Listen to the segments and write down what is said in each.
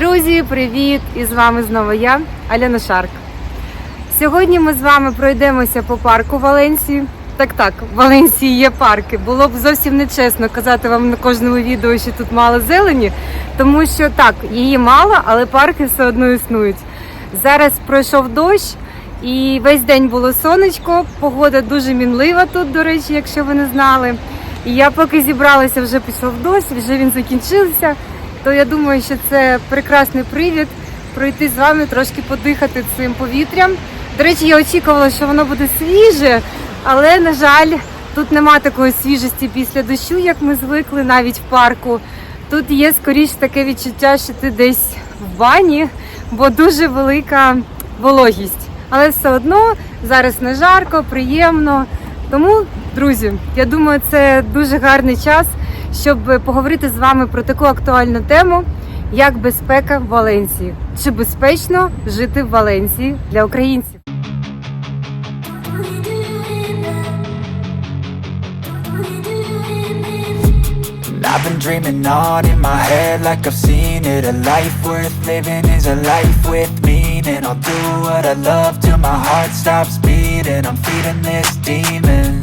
Друзі, привіт! І з вами знову я, Альона Шарк. Сьогодні ми з вами пройдемося по парку Валенсії. Так, так, в Валенсії є парки. Було б зовсім нечесно казати вам на кожному відео, що тут мало зелені, тому що так, її мало, але парки все одно існують. Зараз пройшов дощ, і весь день було сонечко. Погода дуже мінлива тут, до речі, якщо ви не знали. І я поки зібралася, вже пішов дощ, вже він закінчився. То я думаю, що це прекрасний привід пройти з вами трошки подихати цим повітрям. До речі, я очікувала, що воно буде свіже, але на жаль, тут нема такої свіжості після дощу, як ми звикли навіть в парку. Тут є скоріш таке відчуття, що ти десь в бані, бо дуже велика вологість. Але все одно зараз не жарко, приємно. Тому, друзі, я думаю, це дуже гарний час, щоб поговорити з вами про таку актуальну тему, як безпека в Валенсії. Чи безпечно жити в Валенсії для українців? I've been dreaming on in my head like I've seen it A life worth living is a life with meaning I'll do what I love till my heart stops beating I'm feeding this demon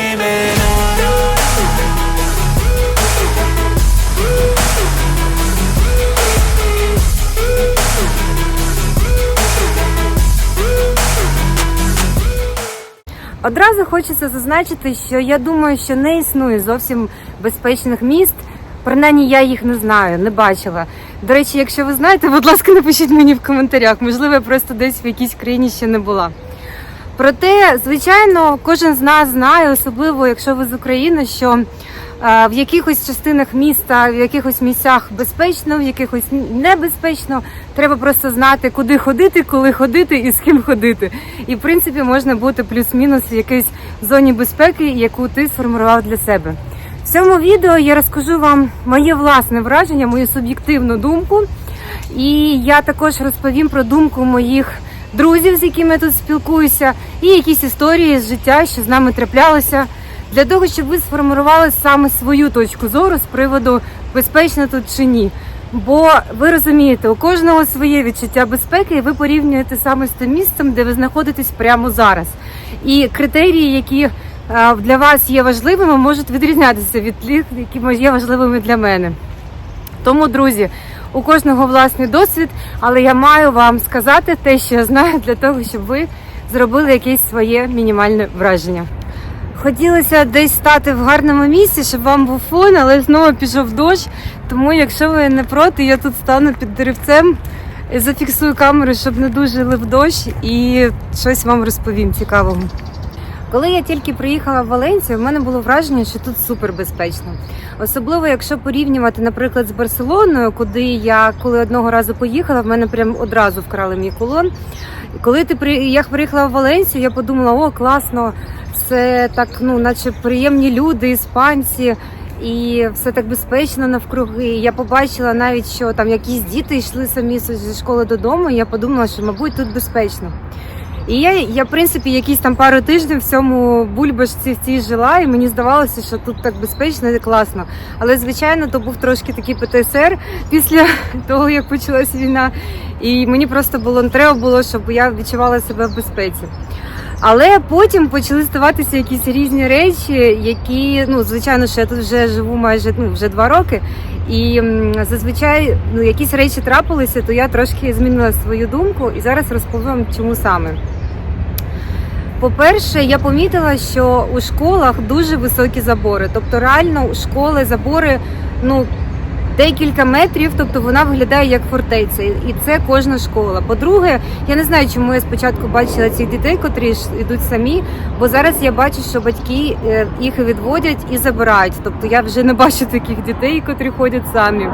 Одразу хочеться зазначити, що я думаю, що не існує зовсім безпечних міст. Принаймні я їх не знаю, не бачила. До речі, якщо ви знаєте, будь ласка, напишіть мені в коментарях. Можливо, я просто десь в якійсь країні ще не була. Проте, звичайно, кожен з нас знає, особливо якщо ви з України, що в якихось частинах міста, в якихось місцях безпечно, в якихось небезпечно. Треба просто знати, куди ходити, коли ходити і з ким ходити. І в принципі можна бути плюс-мінус в якійсь зоні безпеки, яку ти сформував для себе. В цьому відео я розкажу вам моє власне враження, мою суб'єктивну думку. І я також розповім про думку моїх друзів, з якими я тут спілкуюся, і якісь історії з життя, що з нами траплялося, для того, щоб ви сформували саме свою точку зору з приводу безпечно тут чи ні. Бо ви розумієте, у кожного своє відчуття безпеки, і ви порівнюєте саме з тим місцем, де ви знаходитесь прямо зараз. І критерії, які е, для вас є важливими, можуть відрізнятися від тих, які є важливими для мене. Тому, друзі, у кожного власний досвід, але я маю вам сказати те, що я знаю, для того, щоб ви зробили якесь своє мінімальне враження. Хотілося десь стати в гарному місці, щоб вам був фон, але знову пішов дощ. Тому, якщо ви не проти, я тут стану під деревцем, зафіксую камеру, щоб не дуже лив дощ, і щось вам розповім цікавого. Коли я тільки приїхала в Валенцію, в мене було враження, що тут супер безпечно. Особливо, якщо порівнювати, наприклад, з Барселоною, куди я коли одного разу поїхала, в мене прям одразу вкрали мій кулон. І коли ти при я приїхала в Валенцію, я подумала, о, класно, все так, ну, наче приємні люди, іспанці. І все так безпечно навкруги. Я побачила навіть, що там якісь діти йшли самі зі школи додому. І я подумала, що мабуть тут безпечно. І я, я, в принципі, якісь там пару тижнів в цьому бульбашці в цій жила, і мені здавалося, що тут так безпечно і класно. Але, звичайно, то був трошки такий ПТСР після того, як почалась війна. І мені просто було треба було, щоб я відчувала себе в безпеці. Але потім почали ставатися якісь різні речі, які, ну, звичайно, що я тут вже живу майже ну, вже два роки. І зазвичай ну, якісь речі трапилися, то я трошки змінила свою думку і зараз розповім чому саме. По-перше, я помітила, що у школах дуже високі забори. Тобто, реально у школи забори, ну декілька метрів, тобто вона виглядає як фортеця, і це кожна школа. По-друге, я не знаю, чому я спочатку бачила цих дітей, котрі йдуть самі, бо зараз я бачу, що батьки е, їх відводять і забирають. Тобто я вже не бачу таких дітей, котрі ходять самі.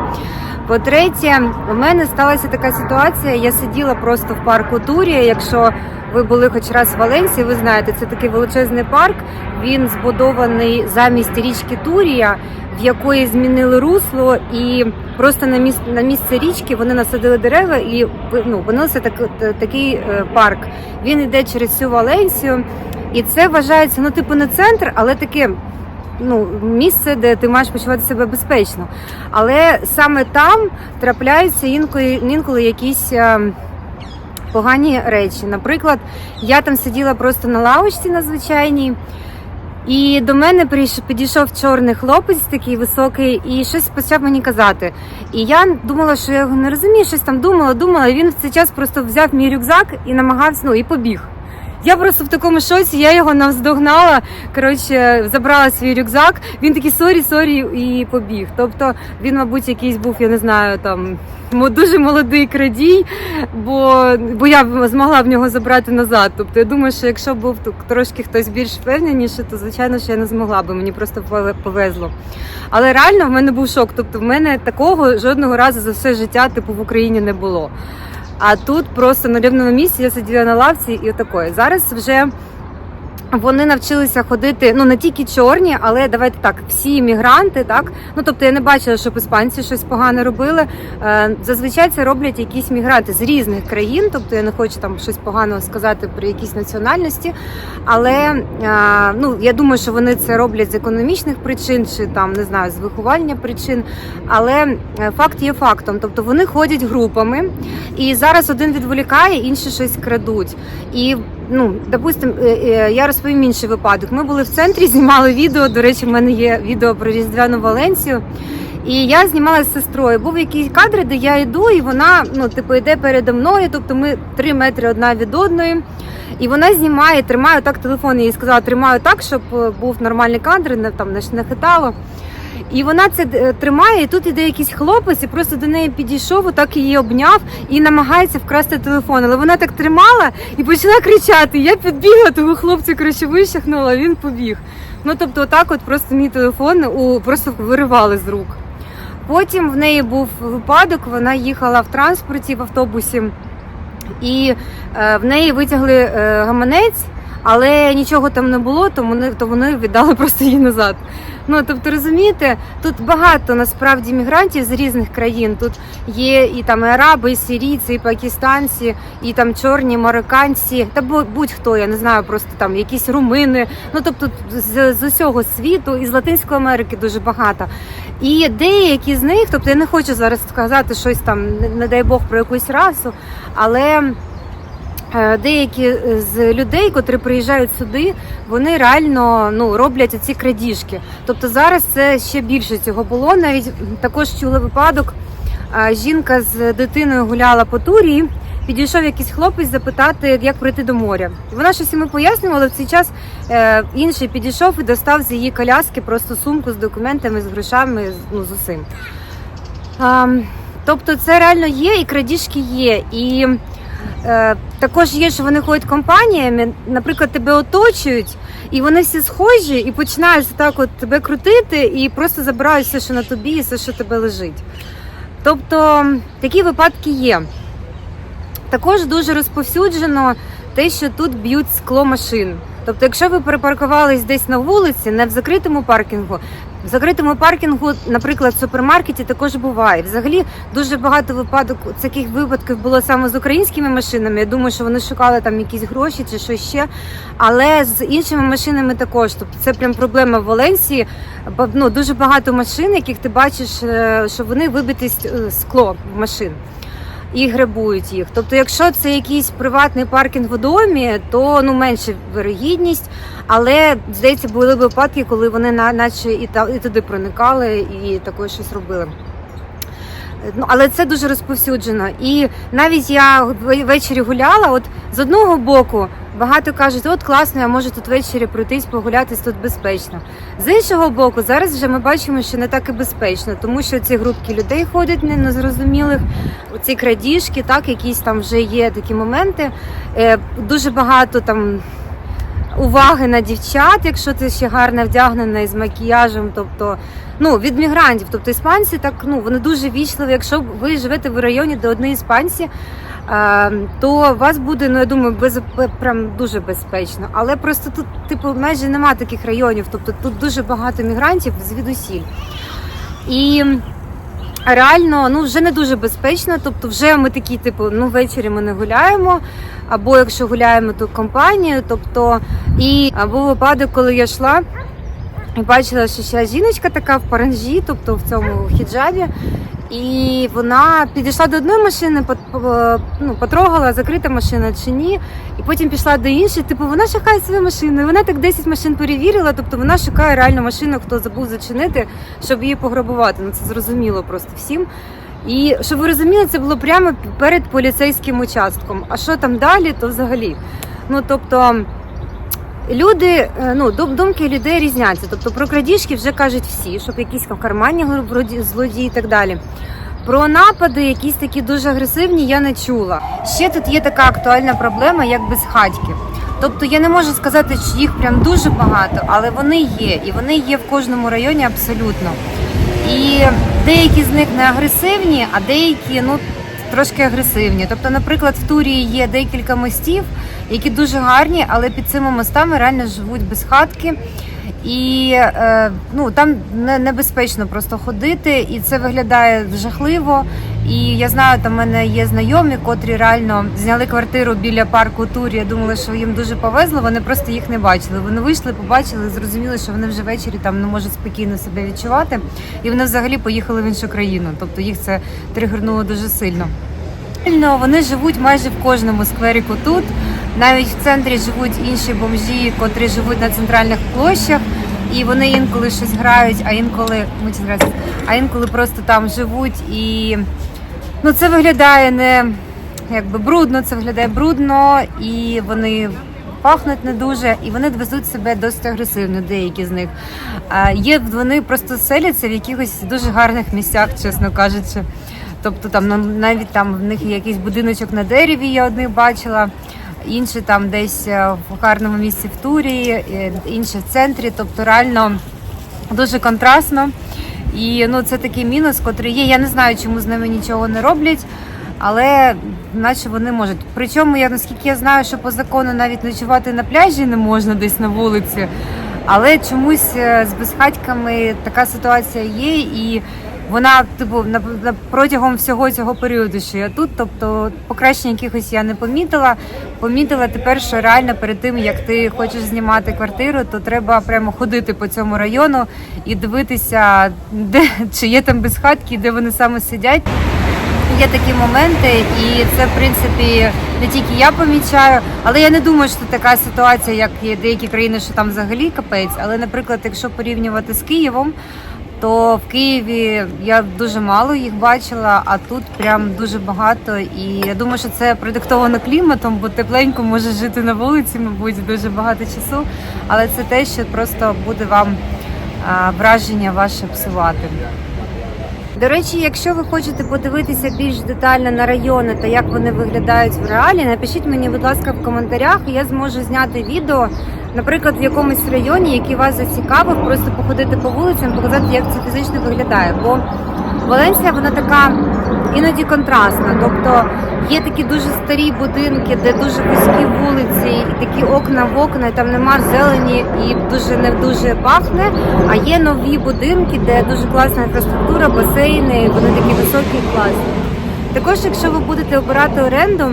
По-третє, у мене сталася така ситуація. Я сиділа просто в парку Турія. Якщо ви були хоч раз в Валенсії, ви знаєте, це такий величезний парк. Він збудований замість річки Турія, в якої змінили русло, і просто на місце, на місце річки вони насадили дерева і ну, опинився так, такий е, парк. Він йде через всю Валенсію, і це вважається ну, типу, не центр, але таке. Ну, місце, де ти маєш почувати себе безпечно. Але саме там трапляються інколи, інколи якісь е, погані речі. Наприклад, я там сиділа просто на лавочці на звичайній, і до мене підійшов чорний хлопець, такий високий, і щось почав мені казати. І я думала, що я його не розумію, щось там думала, думала. І він в цей час просто взяв мій рюкзак і намагався, ну і побіг. Я просто в такому шоці, я його навздогнала, коротше, забрала свій рюкзак. Він такий сорі, сорі і побіг. Тобто він, мабуть, якийсь був, я не знаю, там дуже молодий крадій, бо, бо я б змогла в нього забрати назад. Тобто я думаю, що якщо був тут трошки хтось більш впевненіше, то звичайно, що я не змогла би. Мені просто повезло. Але реально в мене був шок. Тобто, в мене такого жодного разу за все життя, типу, в Україні не було. А тут просто на рівному місці я сиділа на лавці і отакої. Зараз вже вони навчилися ходити ну не тільки чорні, але давайте так, всі іммігранти, так ну тобто я не бачила, щоб іспанці щось погане робили. Е, Зазвичай це роблять якісь мігранти з різних країн, тобто я не хочу там щось поганого сказати про якісь національності. Але е, ну я думаю, що вони це роблять з економічних причин, чи там не знаю, з виховання причин. Але е, факт є фактом. Тобто вони ходять групами, і зараз один відволікає, інші щось крадуть. І ну, допустим, е, е, я розповім інший випадок. Ми були в центрі, знімали відео. До речі, в мене є відео про Різдвяну Валенцію. І я знімала з сестрою. Був якийсь кадр, де я йду, і вона ну, типу, йде передо мною. Тобто ми три метри одна від одної. І вона знімає, тримає так телефон. Я їй сказала, тримаю так, щоб е, був нормальний кадр, не там не хитало. І вона це е, тримає, і тут іде якийсь хлопець, і просто до неї підійшов, отак її обняв і намагається вкрасти телефон. Але вона так тримала і почала кричати. Я підбігла, того хлопця коротше вищахнула, він побіг. Ну тобто, отак, от просто мій телефон у просто виривали з рук. Потім в неї був випадок, вона їхала в транспорті в автобусі, і е, в неї витягли е, гаманець, але нічого там не було, то вони, то вони віддали просто її назад. Ну тобто, розумієте, тут багато насправді мігрантів з різних країн. Тут є і там і араби, і сирійці, і пакистанці, і там чорні марокканці, та бу- будь-хто, я не знаю, просто там якісь румини. Ну тобто з, з усього світу, і з Латинської Америки дуже багато. І деякі з них, тобто я не хочу зараз сказати щось там, не дай Бог про якусь расу, але. Е, Деякі з людей, котрі приїжджають сюди, вони реально ну роблять оці крадіжки. Тобто зараз це ще більше цього було. Навіть також чули випадок. е, Жінка з дитиною гуляла по турі. Підійшов якийсь хлопець запитати, як прийти до моря. Вона щось йому пояснювала. В цей час е, інший підійшов і достав з її коляски просто сумку з документами, з грошами, ну з усім. А, тобто, це реально є, і крадіжки є. І Е, також є, що вони ходять компаніями, наприклад, тебе оточують, і вони всі схожі, і починають так от тебе крутити, і просто забирають все, що на тобі, і все, що тебе лежить. Тобто такі випадки є. Також дуже розповсюджено те, що тут б'ють скло машин. Тобто, якщо ви перепаркувались десь на вулиці, не в закритому паркінгу, в закритому паркінгу, наприклад, в супермаркеті також буває. Взагалі дуже багато випадок таких випадків було саме з українськими машинами. Я думаю, що вони шукали там якісь гроші чи щось ще. Але з іншими машинами також. Тобто це прям проблема в Валенсії. Ну, дуже багато машин, яких ти бачиш, е, що вони вибите с- скло машин і грабують їх. Тобто, якщо це якийсь приватний паркінг в домі, то ну менше вирогідність. Але здається, були випадки, коли вони на наче і та і туди проникали, і також щось робили. Ну, але це дуже розповсюджено. І навіть я ввечері гуляла. От з одного боку багато кажуть, от класно, я можу тут ввечері пройтись, погулятись тут безпечно. З іншого боку, зараз вже ми бачимо, що не так і безпечно, тому що ці групки людей ходять не- незрозумілих, ці крадіжки, так, якісь там вже є такі моменти. Е, Дуже багато там уваги на дівчат, якщо ти ще гарно вдягнена і з макіяжем, тобто ну від мігрантів, тобто іспанці так ну вони дуже вічливі. Якщо ви живете в районі, де одні іспанці, то вас буде, ну я думаю, без прям дуже безпечно. Але просто тут, типу, майже нема таких районів, тобто тут дуже багато мігрантів звідусіль. І реально ну вже не дуже безпечно. Тобто, вже ми такі, типу, ну ввечері ми не гуляємо. Або якщо гуляємо, то компанією. Тобто, і або випадок, коли я йшла і бачила, що ще жіночка така в паранжі, тобто в цьому хіджабі. І вона підійшла до одної машини, ну, потрогала, закрита машина чи ні. І потім пішла до іншої. Типу, вона шукає свою машину. І вона так 10 машин перевірила. Тобто вона шукає реально машину, хто забув зачинити, щоб її пограбувати. Ну це зрозуміло просто всім. І щоб ви розуміли, це було прямо перед поліцейським участком. А що там далі, то взагалі. Ну тобто. Люди, е, ну дум- думки людей різняться. Тобто про крадіжки вже кажуть всі, щоб якісь карманні вроді злодії і так далі. Про напади, якісь такі дуже агресивні, я не чула. Ще тут є така актуальна проблема, як безхатьки. Тобто я не можу сказати, що їх прям дуже багато, але вони є, і вони є в кожному районі абсолютно. І деякі з них не агресивні, а деякі ну трошки агресивні. Тобто, наприклад, в Турії є декілька мостів, які дуже гарні, але під цими мостами реально живуть безхатки. І е, ну там небезпечно просто ходити, і це виглядає жахливо. І я знаю, там в мене є знайомі, котрі реально зняли квартиру біля парку Турі. Думали, що їм дуже повезло. Вони просто їх не бачили. Вони вийшли, побачили, зрозуміли, що вони вже ввечері там не можуть спокійно себе відчувати, і вони взагалі поїхали в іншу країну. Тобто їх це тригернуло дуже сильно. Вони живуть майже в кожному скверіку тут. Навіть в центрі живуть інші бомжі, котрі живуть на центральних площах, і вони інколи щось грають, а інколи а інколи просто там живуть. І ну це виглядає не якби брудно, це виглядає брудно, і вони пахнуть не дуже, і вони везуть себе досить агресивно, деякі з них. А є вони просто селяться в якихось дуже гарних місцях, чесно кажучи. Тобто там ну, навіть там в них є якийсь будиночок на дереві, я одних бачила, інші там десь е, в гарному місці в турі, е, інші в центрі. Тобто реально дуже контрастно. І ну це такий мінус, котрий є. Я не знаю, чому з ними нічого не роблять, але наче вони можуть. Причому я наскільки я знаю, що по закону навіть ночувати на пляжі не можна десь на вулиці. Але чомусь е, з безхатьками така ситуація є, і вона типу на, протягом всього цього періоду, що я тут, тобто покращень якихось я не помітила. Помітила тепер, що реально перед тим як ти хочеш знімати квартиру, то треба прямо ходити по цьому району і дивитися, де чи є там безхатки, де вони саме сидять. Є такі моменти, і це в принципі не тільки я помічаю, але я не думаю, що така ситуація, як є деякі країни, що там взагалі капець. Але, наприклад, якщо порівнювати з Києвом, то в Києві я дуже мало їх бачила, а тут прям дуже багато. І я думаю, що це продиктовано кліматом, бо тепленько може жити на вулиці, мабуть, дуже багато часу. Але це те, що просто буде вам враження ваше псувати. До речі, якщо ви хочете подивитися більш детально на райони та як вони виглядають в реалі, напишіть мені, будь ласка, в коментарях, і я зможу зняти відео, наприклад, в якомусь районі, який вас зацікавив, просто походити по вулицям, показати, як це фізично виглядає. Бо Валенсія вона така іноді контрастна. Тобто є такі дуже старі будинки, де дуже вузькі вулиці, і такі окна в окна, і там нема зелені і дуже не дуже пахне. А є нові будинки, де дуже класна інфраструктура, басейни, вони такі високі і класні. Також, якщо ви будете обирати оренду,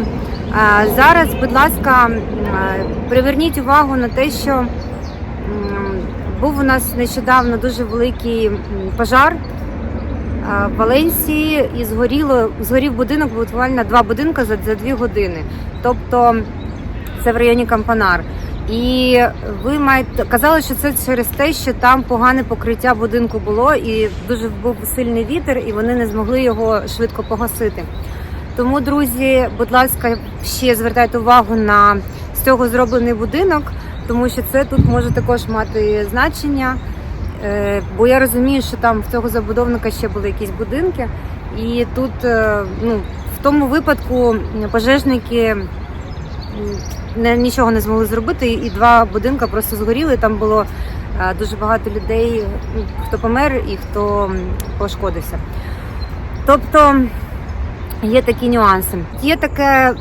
зараз, будь ласка, приверніть увагу на те, що був у нас нещодавно дуже великий пожар в Валенсії і згоріло згорів будинок буквально два будинки за, за дві години. Тобто це в районі Кампанар. І ви маєте казали, що це через те, що там погане покриття будинку було, і дуже був сильний вітер, і вони не змогли його швидко погасити. Тому, друзі, будь ласка, ще звертайте увагу на цього зроблений будинок, тому що це тут може також мати значення. Е, Бо я розумію, що там в цього забудовника ще були якісь будинки, і тут е, ну, в тому випадку пожежники нічого не змогли зробити, і два будинки просто згоріли. Там було е, дуже багато людей, хто помер і хто пошкодився. Тобто є такі нюанси. Є таке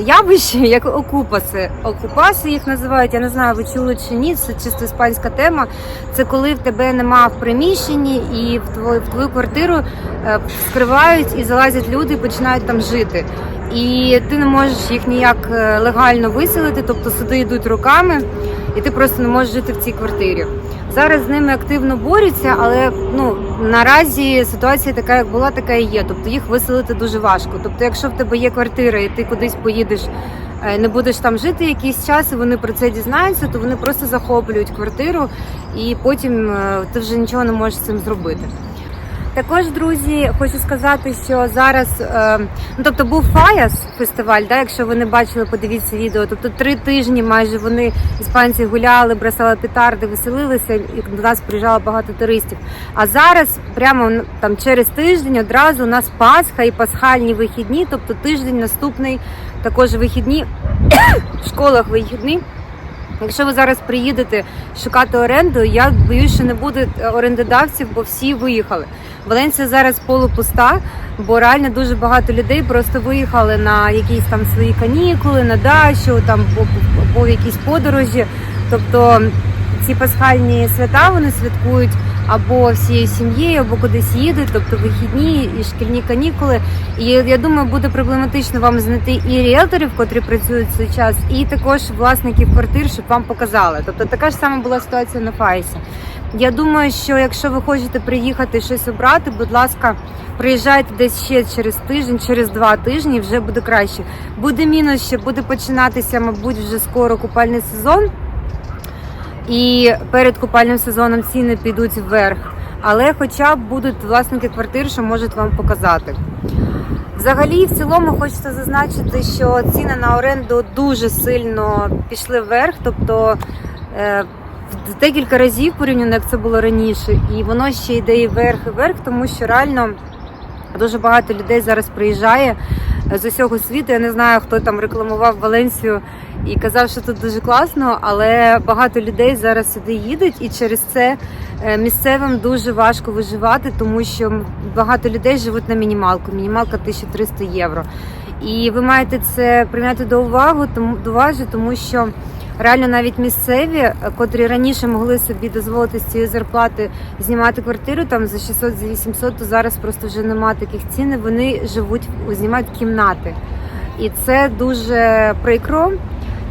явище, як окупаси. Окупаси їх називають. Я не знаю, ви чули чи ні. Це чисто іспанська тема. Це коли в тебе нема в приміщенні і в твою, в твою квартиру е, скривають і залазять люди і починають там жити. І ти не можеш їх ніяк е, легально виселити, тобто суди йдуть руками, і ти просто не можеш жити в цій квартирі. Зараз з ними активно борються, але ну наразі ситуація така, як була, така і є. Тобто їх виселити дуже важко. Тобто, якщо в тебе є квартира і ти кудись поїдеш, е, не будеш там жити якийсь час, і вони про це дізнаються, то вони просто захоплюють квартиру, і потім е, ти вже нічого не можеш з цим зробити. Також, друзі, хочу сказати, що зараз, е, ну тобто був Фаяс фестиваль, да, якщо ви не бачили, подивіться відео. Тобто три тижні майже вони іспанці гуляли, бросали петарди, веселилися, і до нас приїжджало багато туристів. А зараз, прямо там через тиждень, одразу у нас Пасха і пасхальні вихідні, тобто тиждень наступний також вихідні в школах вихідні. Якщо ви зараз приїдете шукати оренду, я боюсь, що не буде орендодавців, бо всі виїхали. Валенція зараз полупуста, бо реально дуже багато людей просто виїхали на якісь там свої канікули, на дачу, там в якісь подорожі. Тобто ці пасхальні свята вони святкують або всією сім'єю, або кудись їдуть, тобто вихідні і шкільні канікули. І я думаю, буде проблематично вам знайти і ріелторів, котрі працюють в цей час, і також власників квартир, щоб вам показали. Тобто така ж сама була ситуація на Файсі. Я думаю, що якщо ви хочете приїхати щось обрати, будь ласка, приїжджайте десь ще через тиждень, через два тижні, вже буде краще. Буде мінус, ще буде починатися, мабуть, вже скоро купальний сезон. І перед купальним сезоном ціни підуть вверх. Але хоча б будуть власники квартир, що можуть вам показати. Взагалі, в цілому, хочеться зазначити, що ціни на оренду дуже сильно пішли вверх, тобто е, в декілька разів порівняно, як це було раніше, і воно ще йде і вверх, і вверх, тому що реально дуже багато людей зараз приїжджає з усього світу. Я не знаю, хто там рекламував Валенсію і казав, що тут дуже класно, але багато людей зараз сюди їдуть, і через це е, місцевим дуже важко виживати, тому що багато людей живуть на мінімалку. Мінімалка 1300 євро. І ви маєте це прийняти до уваги, тому до уваги, тому що. Реально навіть місцеві, е, котрі раніше могли собі дозволити з цієї зарплати знімати квартиру там за 600 за 800, то зараз просто вже нема таких цін. Вони живуть знімають кімнати, і це дуже прикро.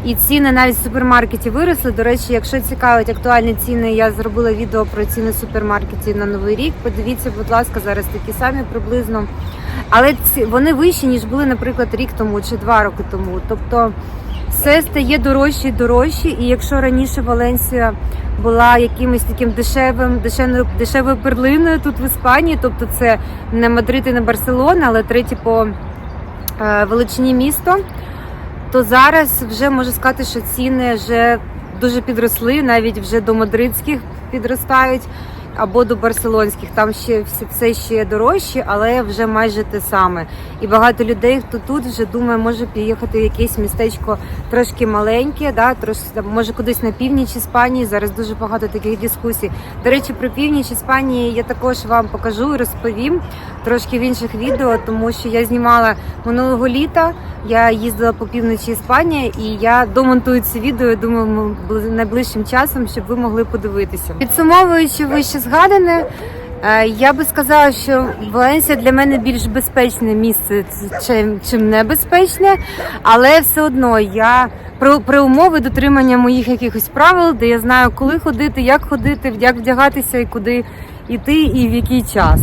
І ціни навіть в супермаркеті виросли. До речі, якщо цікавить актуальні ціни, я зробила відео про ціни в супермаркеті на новий рік. Подивіться, будь ласка, зараз такі самі приблизно. Але ці вони вищі ніж були, наприклад, рік тому чи два роки тому. Тобто все стає дорожче і дорожче. І якщо раніше Валенсія була якимось таким дешевим, дешевою, дешевою перлиною тут в Іспанії, тобто це не Мадрид і не Барселона, але третє по е, величині місто, то зараз вже можу сказати, що ціни вже дуже підросли, навіть вже до мадридських підростають. Або до барселонських, там ще все, ще дорожче, але вже майже те саме. І багато людей, хто тут вже думає, може поїхати в якесь містечко трошки маленьке, да, трошки може кудись на північ Іспанії. Зараз дуже багато таких дискусій. До речі, про північ Іспанії я також вам покажу і розповім трошки в інших відео, тому що я знімала минулого літа. Я їздила по півночі Іспанії, і я домонтую ці відео. я Думаю, найближчим часом, щоб ви могли подивитися. Підсумовуючи вище згадане. Е, Я би сказала, що Валенсія для мене більш безпечне місце, чим, чим небезпечне, але все одно я при, при умови дотримання моїх якихось правил, де я знаю, коли ходити, як ходити, як вдягатися і куди йти, і в який час.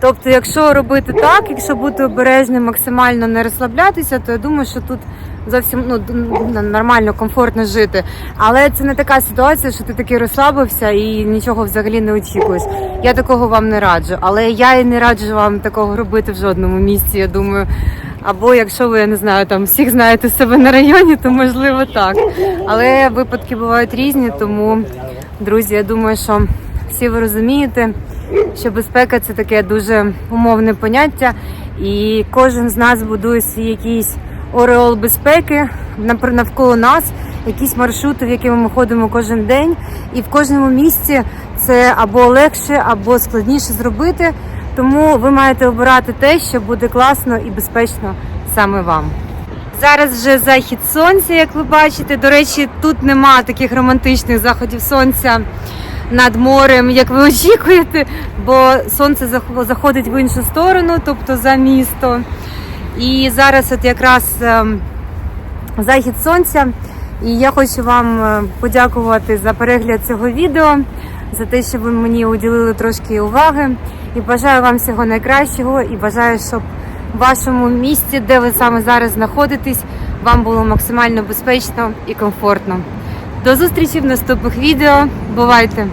Тобто, якщо робити так, якщо бути обережним, максимально не розслаблятися, то я думаю, що тут зовсім ну нормально, комфортно жити. Але це не така ситуація, що ти такий розслабився і нічого взагалі не очікуєш. Я такого вам не раджу, але я і не раджу вам такого робити в жодному місці. Я думаю. Або якщо ви я не знаю, там всіх знаєте себе на районі, то можливо так. Але випадки бувають різні, тому друзі, я думаю, що всі ви розумієте, що безпека це таке дуже умовне поняття, і кожен з нас будує свій якийсь ореол безпеки навколо нас, якісь маршрути, в якими ми ходимо кожен день, і в кожному місці це або легше, або складніше зробити. Тому ви маєте обирати те, що буде класно і безпечно саме вам. Зараз вже захід сонця, як ви бачите. До речі, тут нема таких романтичних заходів сонця над морем, як ви очікуєте, бо сонце зах- заходить в іншу сторону, тобто за місто. І зараз от якраз ем, захід сонця. І я хочу вам е, подякувати за перегляд цього відео, за те, що ви мені уділили трошки уваги. І бажаю вам всього найкращого. І бажаю, щоб в вашому місці, де ви саме зараз знаходитесь, вам було максимально безпечно і комфортно. До зустрічі в наступних відео. Бувайте!